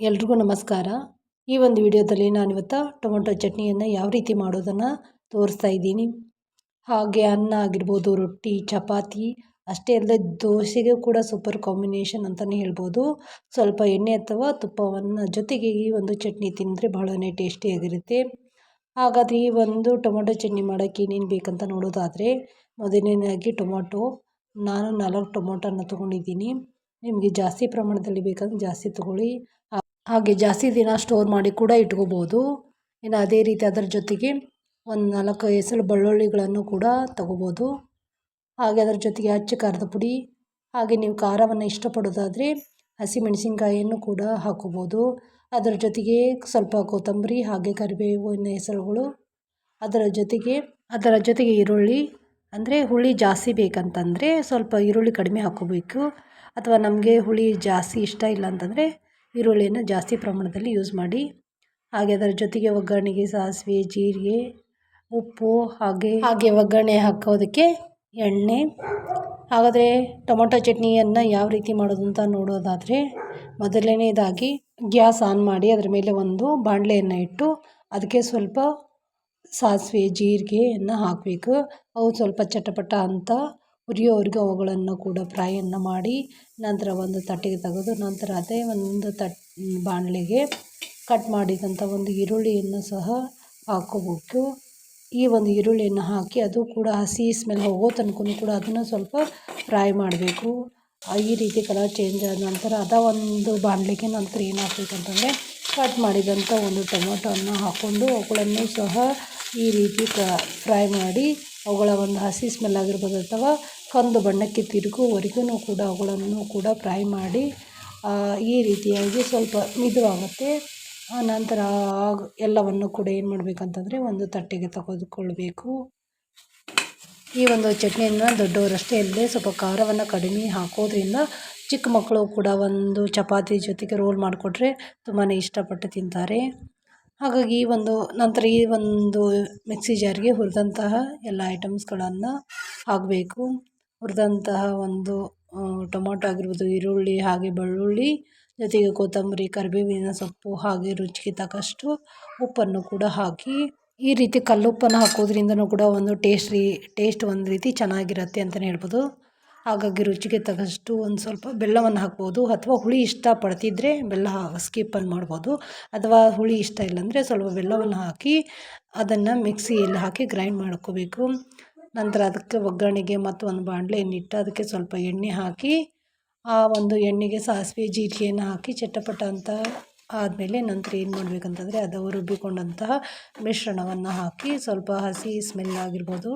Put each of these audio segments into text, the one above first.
ಎಲ್ರಿಗೂ ನಮಸ್ಕಾರ. ಈ ಒಂದು ವಿಡಿಯೋದಲ್ಲಿ ನಾನಿವತ್ತು ಟೊಮೊಟೊ ಚಟ್ನಿಯನ್ನು ಯಾವ ರೀತಿ ಮಾಡೋದನ್ನು ತೋರಿಸ್ತಾ ಇದ್ದೀನಿ. ಹಾಗೆ ಅನ್ನ ಆಗಿರ್ಬೋದು, ರೊಟ್ಟಿ, ಚಪಾತಿ, ಅಷ್ಟೇ ಅಲ್ಲದೆ ದೋಸೆಗೆ ಕೂಡ ಸೂಪರ್ ಕಾಂಬಿನೇಷನ್ ಅಂತಲೇ ಹೇಳ್ಬೋದು. ಸ್ವಲ್ಪ ಎಣ್ಣೆ ಅಥವಾ ತುಪ್ಪವನ್ನು ಜೊತೆಗೆ ಈ ಒಂದು ಚಟ್ನಿ ತಿಂದರೆ ಬಹಳನೇ ಟೇಸ್ಟಿಯಾಗಿರುತ್ತೆ ಹಾಗಾದರೆ ಈ ಒಂದು ಟೊಮೊಟೊ ಚಟ್ನಿ ಮಾಡೋಕ್ಕೆ ಏನೇನು ಬೇಕಂತ ನೋಡೋದಾದರೆ, ಮೊದಲನೇದಾಗಿ ಟೊಮೊಟೊ. ನಾನು ನಾಲ್ಕು ಟೊಮೊಟೊನ ತೊಗೊಂಡಿದ್ದೀನಿ. ನಿಮಗೆ ಜಾಸ್ತಿ ಪ್ರಮಾಣದಲ್ಲಿ ಬೇಕಂದ್ರೆ ಜಾಸ್ತಿ ತೊಗೊಳ್ಳಿ. ಹಾಗೆ ಜಾಸ್ತಿ ದಿನ ಸ್ಟೋರ್ ಮಾಡಿ ಕೂಡ ಇಟ್ಕೋಬೋದು. ಇನ್ನು ಅದೇ ರೀತಿ ಅದರ ಜೊತೆಗೆ ಒಂದು ನಾಲ್ಕು ಎಸಳು ಬೆಳ್ಳುಳ್ಳಿಗಳನ್ನು ಕೂಡ ತಗೋಬೋದು. ಹಾಗೆ ಅದರ ಜೊತೆಗೆ ಅಚ್ಚ ಖಾರದ ಪುಡಿ, ಹಾಗೆ ನೀವು ಖಾರವನ್ನು ಇಷ್ಟಪಡೋದಾದರೆ ಹಸಿಮೆಣಸಿನ್ಕಾಯಿಯನ್ನು ಕೂಡ ಹಾಕೋಬೋದು. ಅದರ ಜೊತೆಗೆ ಸ್ವಲ್ಪ ಕೊತ್ತಂಬರಿ ಹಾಗೆ ಕರಿಬೇವಿನ ಹೆಸರುಗಳು, ಅದರ ಜೊತೆಗೆ ಅದರ ಜೊತೆಗೆ ಈರುಳ್ಳಿ, ಅಂದರೆ ಹುಳಿ ಜಾಸ್ತಿ ಬೇಕಂತಂದರೆ ಸ್ವಲ್ಪ ಈರುಳ್ಳಿ ಕಡಿಮೆ ಹಾಕೋಬೇಕು. ಅಥವಾ ನಮಗೆ ಹುಳಿ ಜಾಸ್ತಿ ಇಷ್ಟ ಇಲ್ಲ ಅಂತಂದರೆ ಈರುಳ್ಳಿಯನ್ನು ಜಾಸ್ತಿ ಪ್ರಮಾಣದಲ್ಲಿ ಯೂಸ್ ಮಾಡಿ, ಹಾಗೆ ಅದರ ಜೊತೆಗೆ ಒಗ್ಗರಣೆಗೆ ಸಾಸಿವೆ, ಜೀರಿಗೆ, ಉಪ್ಪು ಹಾಗೆ ಹಾಗೆ ಒಗ್ಗರಣೆ ಹಾಕೋದಕ್ಕೆ ಎಣ್ಣೆ. ಹಾಗಾದರೆ ಟೊಮೊಟೊ ಚಟ್ನಿಯನ್ನು ಯಾವ ರೀತಿ ಮಾಡೋದು ಅಂತ ನೋಡೋದಾದರೆ ಮೊದಲನೇದಾಗಿ ಗ್ಯಾಸ್ ಆನ್ ಮಾಡಿ ಅದರ ಮೇಲೆ ಒಂದು ಬಾಣಲೆಯನ್ನು ಇಟ್ಟು ಅದಕ್ಕೆ ಸ್ವಲ್ಪ ಸಾಸಿವೆ, ಜೀರಿಗೆಯನ್ನು ಹಾಕಬೇಕು. ಅವು ಸ್ವಲ್ಪ ಚಟಪಟ ಅಂತ ಉರಿಯೋವರೆಗೂ ಅವುಗಳನ್ನು ಕೂಡ ಫ್ರೈಯನ್ನು ಮಾಡಿ ನಂತರ ಒಂದು ತಟ್ಟೆಗೆ ತೆಗೆದು ನಂತರ ಅದೇ ಒಂದು ತಟ್, ಬಾಣಲೆಗೆ ಕಟ್ ಮಾಡಿದಂಥ ಒಂದು ಈರುಳ್ಳಿಯನ್ನು ಸಹ ಹಾಕೋಬೇಕು. ಈ ಒಂದು ಈರುಳ್ಳಿಯನ್ನು ಹಾಕಿ ಅದು ಕೂಡ ಹಸಿ ಸ್ಮೆಲ್ ಹೋಗೋ ತನಕ ಕೂಡ ಅದನ್ನು ಸ್ವಲ್ಪ ಫ್ರೈ ಮಾಡಬೇಕು. ಈ ರೀತಿ ಕಲರ್ ಚೇಂಜ್ ಆದ ನಂತರ ಅದ ಒಂದು ಬಾಣಲೆಗೆ ನಂತರ ಏನು ಹಾಕಬೇಕಂತಂದರೆ ಕಟ್ ಮಾಡಿದಂಥ ಒಂದು ಟೊಮೊಟೊವನ್ನು ಹಾಕ್ಕೊಂಡು ಅವುಗಳನ್ನು ಸಹ ಈ ರೀತಿ ಫ್ರೈ ಮಾಡಿ ಅವುಗಳ ಒಂದು ಹಸಿ ಸ್ಮೆಲ್ ಆಗಿರ್ಬೋದು ಅಥವಾ ಕಂದು ಬಣ್ಣಕ್ಕೆ ತಿರುಗುವವರೆಗೂ ಕೂಡ ಅವುಗಳನ್ನು ಕೂಡ ಫ್ರೈ ಮಾಡಿ ಈ ರೀತಿಯಾಗಿ ಸ್ವಲ್ಪ ಮಿದುವಾಗುತ್ತೆ. ನಂತರ ಎಲ್ಲವನ್ನು ಕೂಡ ಏನು ಮಾಡಬೇಕಂತಂದರೆ ಒಂದು ತಟ್ಟೆಗೆ ತೆಗೆದುಕೊಳ್ಬೇಕು. ಈ ಒಂದು ಚಟ್ನಿಯನ್ನು ದೊಡ್ಡವರಷ್ಟೇ ಇಲ್ಲದೆ ಸ್ವಲ್ಪ ಖಾರವನ್ನು ಕಡಿಮೆ ಹಾಕೋದ್ರಿಂದ ಚಿಕ್ಕ ಮಕ್ಕಳು ಕೂಡ ಒಂದು ಚಪಾತಿ ಜೊತೆಗೆ ರೋಲ್ ಮಾಡಿಕೊಟ್ರೆ ತುಂಬಾ ಇಷ್ಟಪಟ್ಟು ತಿಂತಾರೆ. ಹಾಗಾಗಿ ಈ ಒಂದು ನಂತರ ಈ ಒಂದು ಮಿಕ್ಸಿ ಜಾರಿಗೆ ಹುರಿದಂತಹ ಎಲ್ಲ ಐಟಮ್ಸ್ಗಳನ್ನು ಹಾಕಬೇಕು. ಹುರಿದಂತಹ ಒಂದು ಟೊಮೊಟೊ ಆಗಿರ್ಬೋದು, ಈರುಳ್ಳಿ, ಹಾಗೆ ಬೆಳ್ಳುಳ್ಳಿ, ಜೊತೆಗೆ ಕೊತ್ತಂಬರಿ, ಕರಿಬೇವಿನ ಸೊಪ್ಪು, ಹಾಗೆ ರುಚಿಗೆ ತಕ್ಕಷ್ಟು ಉಪ್ಪನ್ನು ಕೂಡ ಹಾಕಿ, ಈ ರೀತಿ ಕಲ್ಲುಪ್ಪನ್ನು ಹಾಕೋದ್ರಿಂದನೂ ಕೂಡ ಒಂದು ಟೇಸ್ಟ್ ರೀ ಟೇಸ್ಟ್ ಒಂದು ರೀತಿ ಚೆನ್ನಾಗಿರುತ್ತೆ ಅಂತಲೇ ಹೇಳ್ಬೋದು. ಹಾಗಾಗಿ ರುಚಿಗೆ ತಕ್ಕಷ್ಟು ಒಂದು ಸ್ವಲ್ಪ ಬೆಲ್ಲವನ್ನು ಹಾಕ್ಬೋದು ಅಥವಾ ಹುಳಿ ಇಷ್ಟಪಡ್ತಿದ್ರೆ ಬೆಲ್ಲ ಸ್ಕಿಪ್ಪನ್ನು ಮಾಡ್ಬೋದು. ಅಥವಾ ಹುಳಿ ಇಷ್ಟ ಇಲ್ಲಾಂದರೆ ಸ್ವಲ್ಪ ಬೆಲ್ಲವನ್ನು ಹಾಕಿ ಅದನ್ನು ಮಿಕ್ಸಿಯಲ್ಲಿ ಹಾಕಿ ಗ್ರೈಂಡ್ ಮಾಡ್ಕೋಬೇಕು. ನಂತರ ಅದಕ್ಕೆ ಒಗ್ಗರಣೆಗೆ ಮತ್ತು ಒಂದು ಬಾಣಲೆಯನ್ನಿಟ್ಟು ಅದಕ್ಕೆ ಸ್ವಲ್ಪ ಎಣ್ಣೆ ಹಾಕಿ ಆ ಒಂದು ಎಣ್ಣೆಗೆ ಸಾಸಿವೆ, ಜೀರಿಗೆಯನ್ನು ಹಾಕಿ ಚಟಪಟ ಅಂತ ಆದಮೇಲೆ ನಂತರ ಏನು ಮಾಡಬೇಕಂತಂದರೆ ಅದು ರುಬ್ಬಿಕೊಂಡಂತಹ ಮಿಶ್ರಣವನ್ನು ಹಾಕಿ ಸ್ವಲ್ಪ ಹಸಿ ಸ್ಮೆಲ್ ಆಗಿರ್ಬೋದು.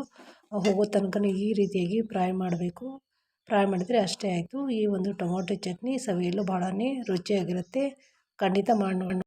ಹೋಗೋ ತನಕ ಈ ರೀತಿಯಾಗಿ ಫ್ರೈ ಮಾಡಬೇಕು. ಫ್ರೈ ಮಾಡಿದರೆ ಅಷ್ಟೇ ಆಯಿತು. ಈ ಒಂದು ಟೊಮೊಟೊ ಚಟ್ನಿ ಸವಿಯಲು ಬಹಳನೇ ರುಚಿಯಾಗಿರುತ್ತೆ. ಖಂಡಿತ ಮಾಡಿ